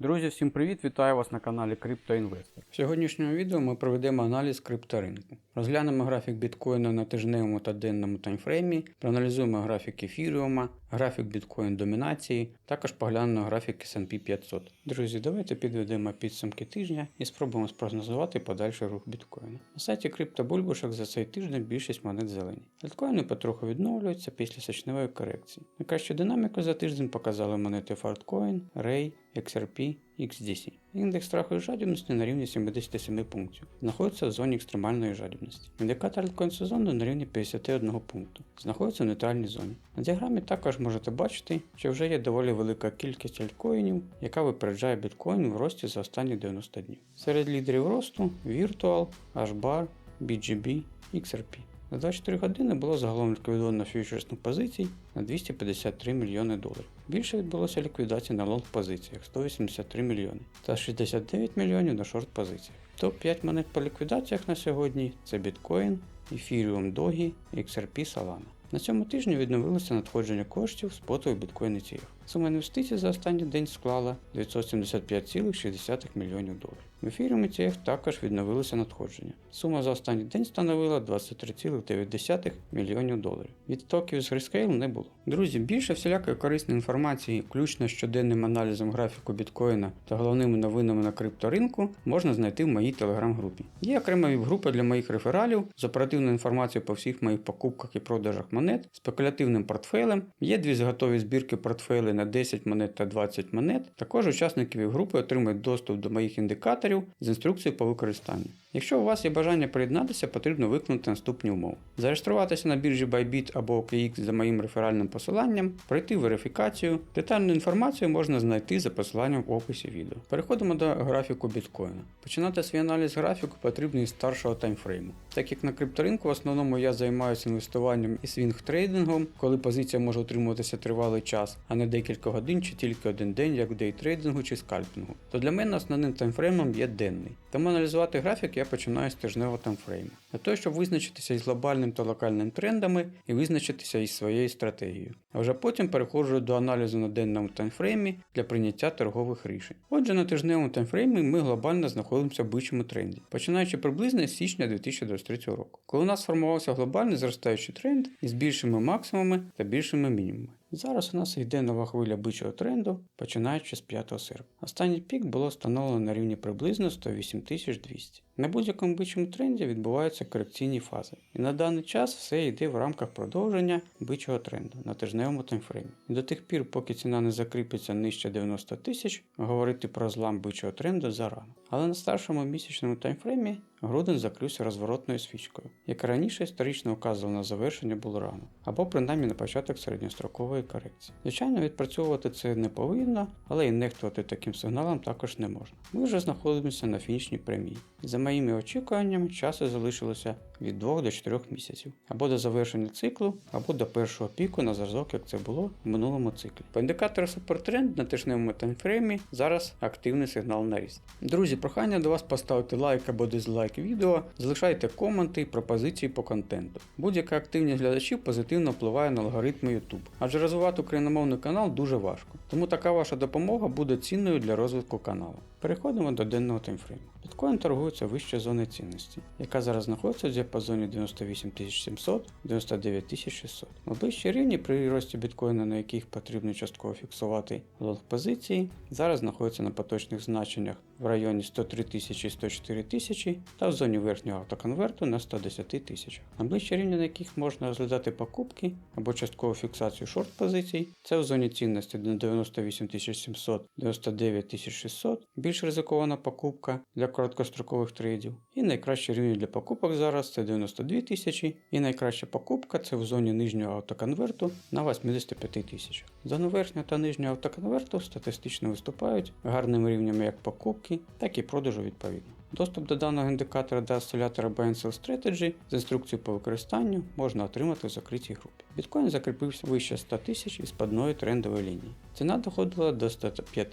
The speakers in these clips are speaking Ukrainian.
Друзі, всім привіт! Вітаю вас на каналі CryptoInvestor. В сьогоднішньому відео ми проведемо аналіз крипторинку. Розглянемо графік біткоїна на тижневому та денному таймфреймі, проаналізуємо графік ефіріума, графік біткоін домінації, також поглянемо графік S&P 500. Друзі, давайте підведемо підсумки тижня і спробуємо спрогнозувати подальший рух біткоїна. На сайті криптобульбушок за цей тиждень більшість монет зелені. Альткоїни потроху відновлюються після сочневої корекції. Найкращу динаміку за тиждень показали монети Fartcoin, Ray, XRP, XDC. Індекс страху і жадібності на рівні 77 пунктів. Знаходиться в зоні екстремальної жадібності. Індикатор альткоін сезону на рівні 51 пункту. Знаходиться в нейтральній зоні. На діаграмі також можете бачити, що вже є доволі велика кількість альткоїнів, яка випереджає біткоін в рості за останні 90 днів. Серед лідерів росту Virtual, HBAR, BGB, XRP. За 24 години було загалом ліквідовано фьючерсних позицій на 253 мільйони доларів. Більше відбулося ліквідацій на лонг позиціях 183 мільйони та 69 мільйонів на шорт позиціях. Топ-5 монет по ліквідаціях на сьогодні це біткоін, Ethereum Doge, XRP Solana. На цьому тижні відновилося надходження коштів споту біткоін ETF. Сума інвестицій за останній день склала 975,6 мільйонів доларів. В ефіріум ETF також відновилося надходження. Сума за останній день становила 23,9 мільйонів доларів. Відтоків з Grayscale не було. Друзі, більше всілякої корисної інформації, включно з щоденним аналізом графіку біткоїна та головними новинами на крипторинку, можна знайти в моїй телеграм-групі. Є окрема віп-група для моїх рефералів з оперативною інформацією по всіх моїх покупках і продажах монет, спекулятивним портфелем. Є дві зготові збірки портфелей на 10 монет та 20 монет. Також учасники віп-групи отримують доступ до моїх індикаторів з інструкцією по використанню. Якщо у вас є бажання приєднатися, потрібно виконати наступні умови: зареєструватися на біржі Bybit або OKX за моїм реферальним посиланням, пройти верифікацію. Детальну інформацію можна знайти за посиланням в описі відео. Переходимо до графіку біткоїна. Починати свій аналіз графіку потрібно із старшого таймфрейму. Так як на крипторинку в основному я займаюся інвестуванням і свінг-трейдингом, коли позиція може утримуватися тривалий час, а не декілька годин чи тільки один день, як в дейтрейдингу чи скальпінгу, то для мене основним таймфреймом є денний. Тому аналізувати графік я починаю з тижневого таймфрейму. Для того, щоб визначитися із глобальним та локальним трендами і визначитися із своєю стратегією. А вже потім переходжу до аналізу на денному таймфреймі для прийняття торгових рішень. Отже, на тижневому таймфреймі ми глобально знаходимося в бичому тренді, починаючи приблизно з січня 2023 року, коли у нас сформувався глобальний зростаючий тренд із більшими максимумами та більшими мінімумами. Зараз у нас йде нова хвиля бичого тренду, починаючи з 5 серпня. Останній пік було встановлено на рівні приблизно 108 200. На будь-якому бичому тренді відбуваються корекційні фази. І на даний час все йде в рамках продовження бичого тренду на тижневому таймфреймі. І до тих пір, поки ціна не закріпиться нижче 90 тисяч, говорити про злам бичого тренду зарано. Але на старшому місячному таймфреймі грудень закрився розворотною свічкою, яка раніше історично указувала на завершення булрану, або принаймні на початок середньострокової корекції. Звичайно, відпрацьовувати це не повинно, але і нехтувати таким сигналом також не можна. Ми вже знаходимося на фінішній прямій. За моїми очікуваннями, часу залишилося від 2 до 4 місяців, або до завершення циклу, або до першого піку на зразок, як це було в минулому циклі. По індикатору супертренд на тижневому таймфреймі зараз активний сигнал на ріст. Друзі, прохання до вас поставити лайк або дизлайк відео, залишайте коменти і пропозиції по контенту. Будь-яка активність глядачів позитивно впливає на алгоритми YouTube, адже розвивати україномовний канал дуже важко. Тому така ваша допомога буде цінною для розвитку каналу. Переходимо до денного таймфрейму. Біткоін торгується вище зони цінності, яка зараз знаходиться в діапазоні 98 700 99 600. Найближчі рівні при рості біткоїна, на яких потрібно частково фіксувати лонг позиції, зараз знаходяться на поточних значеннях в районі 103 тисячі 104 тисячі та в зоні верхнього автоконверту на 110 тисячах. Найближчі рівні, на яких можна розглядати покупки або часткову фіксацію шорт позицій, це в зоні цінності на 98 700 99 600, більш ризикована покупка для короткострокових трейдів. І найкращий рівень для покупок зараз це 92 тисячі, і найкраща покупка це в зоні нижнього автоконверту на 85 тисячах. Зону верхнього та нижнього автоконверту статистично виступають гарними рівнями як покупки, так і продажу відповідно. Доступ до даного індикатора до осцилятора Buy Strategy з інструкцією по використанню можна отримати в закритій групі. Біткоін закріпився вище 100 тисяч із падної трендової лінії. Ціна доходила до 105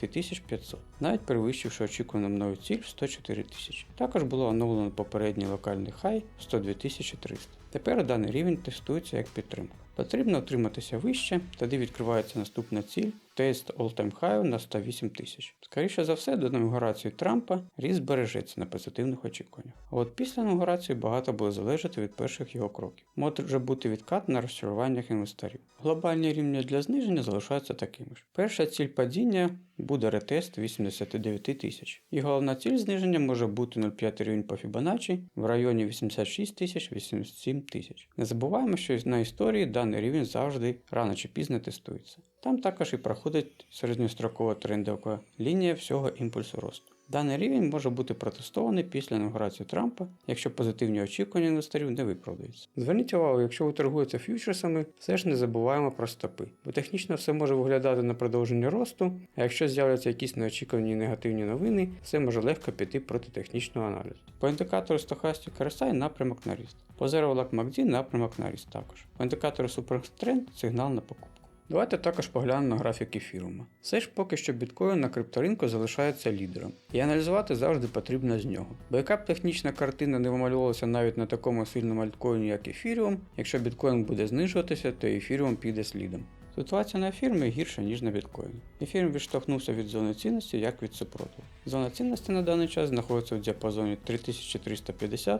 500, навіть перевищивши очікувану мною ціль в 104 тисячі. Також було оновлено попередній локальний хай в 102 300. Тепер даний рівень тестується як підтримка. Потрібно утриматися вище, тоді відкривається наступна ціль тест all-time high на 108 тисяч. Скоріше за все, до інаугурації Трампа ріст збережеться на позитивних очікуваннях. А от після інаугурації багато буде залежати від перших його кроків. Може бути відкат на розчаруваннях інвесторів. Глобальні рівні для зниження залишаються такими ж. Перша ціль падіння буде ретест 89 тисяч. І головна ціль зниження може бути 0,5 рівень по Fibonacci в районі 86 тисяч 87 тисяч. Не забуваємо, що на історії даний рівень завжди рано чи пізно тестується. Там також і проходить середньострокова трендова лінія всього імпульсу росту. Даний рівень може бути протестований після інаугурації Трампа, якщо позитивні очікування інвесторів не виправдаються. Зверніть увагу, якщо ви торгуєте фьючерсами, все ж не забуваємо про стопи, бо технічно все може виглядати на продовження росту, а якщо з'являться якісь неочікувані негативні новини, все може легко піти проти технічного аналізу. По індикатору Stochastic RSI напрямок на ріст. По Zero Lag MACD напрямок на ріст також. По індикатору Supertrend сигнал на покупку. Давайте також поглянемо на графік ефірума. Все ж поки що біткоін на крипторинку залишається лідером, і аналізувати завжди потрібно з нього. Бо яка б технічна картина не вималювалася навіть на такому сильному альткоїні, як ефіріум, якщо біткоін буде знижуватися, то ефіріум піде слідом. Ситуація на ефірмі гірша, ніж на біткоїні. Ефірм відштовхнувся від зони цінності як від супротиву. Зона цінності на даний час знаходиться в діапазоні 3350-3400,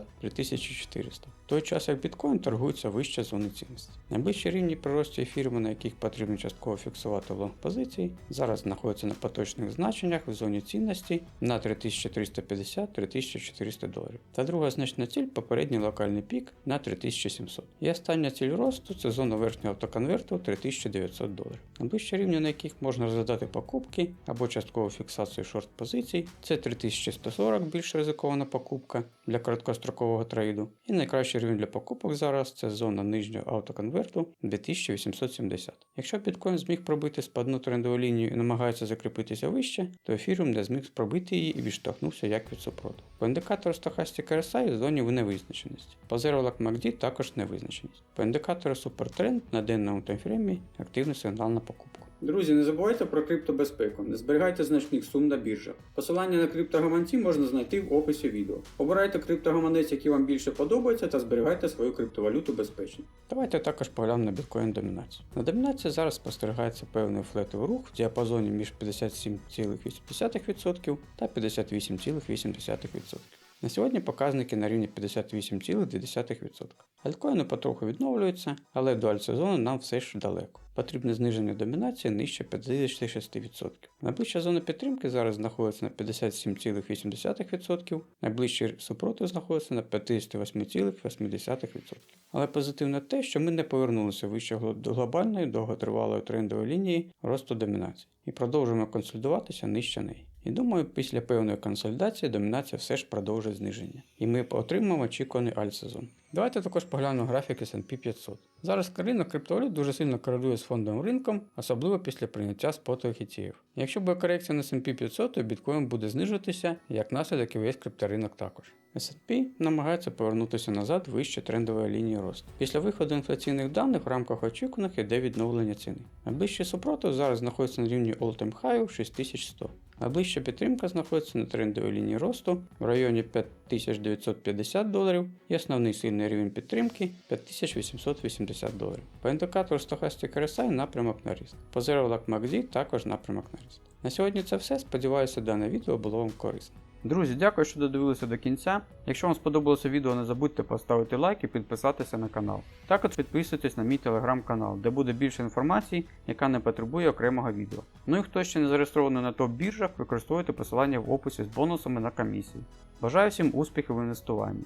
в той час як біткоін торгується вище зони цінності. Найближчі рівні при рості ефірму, на яких потрібно частково фіксувати лонг позиції, зараз знаходяться на поточних значеннях в зоні цінності на 3350-3400 доларів. Та друга значна ціль попередній локальний пік на 3700. І остання ціль росту це зона верхнього автоконверту 3900 доларів. Найближчі рівні, на яких можна розглядати покупки або часткову фіксацію шорт позицій, це 3140 більш ризикована покупка для короткострокового трейду. І найкращий рівень для покупок зараз це зона нижнього автоконверту 2870. Якщо біткоін зміг пробити спадну трендову лінію і намагається закріпитися вище, то ефіріум не зміг пробити її і відштовхнувся як від супротиву. По індикатору Stochastic RSI в зоні невизначеності. По Lag MACD також невизначеність. По індикатору Supertrend на денному таймфреймі активний сигнал на покупку. Друзі, не забувайте про криптобезпеку, не зберігайте значних сум на біржах. Посилання на криптогаманці можна знайти в описі відео. Обирайте криптогаманець, який вам більше подобається, та зберігайте свою криптовалюту безпечно. Давайте також поглянемо на біткоін домінацію. На домінації зараз спостерігається певний флетовий рух в діапазоні між 57,8% та 58,8%. На сьогодні показники на рівні 58,2%. Альткоїни потроху відновлюються, але до альтсезону нам все ж далеко. Потрібне зниження домінації нижче 56%. Найближча зона підтримки зараз знаходиться на 57,8%, найближчий супротив знаходиться на 58,8%. Але позитивно те, що ми не повернулися вище до глобальної довготривалої трендової лінії росту домінації і продовжуємо консолідуватися нижче неї. І думаю, після певної консолідації домінація все ж продовжить зниження. І ми отримаємо очікуваний альтсезон. Давайте також поглянемо графік S&P 500. Зараз ринок криптовалют дуже сильно корелює з фондовим ринком, особливо після прийняття спотових ETF. Якщо буде корекція на S&P 500, то біткоін буде знижуватися, як наслідок і весь крипторинок також. S&P намагається повернутися назад вище трендової лінії росту. Після виходу інфляційних даних в рамках очікуваних йде відновлення ціни. Найближчий супротив зараз знаходиться на рівні all-time high 6100. Найближча підтримка знаходиться на трендовій лінії росту в районі 5950 доларів і основний сильний рівень підтримки 5880 доларів. По індикатору Stochastic RSI напрямок на ріст. По Zero Lag MACD також напрямок на ріст. На сьогодні це все. Сподіваюся, дане відео було вам корисне. Друзі, дякую, що додивилися до кінця. Якщо вам сподобалося відео, не забудьте поставити лайк і підписатися на канал. Також підписуйтесь на мій телеграм-канал, де буде більше інформації, яка не потребує окремого відео. Ну і хто ще не зареєстрований на топ-біржах, використовуйте посилання в описі з бонусами на комісії. Бажаю всім успіхів в інвестуванні.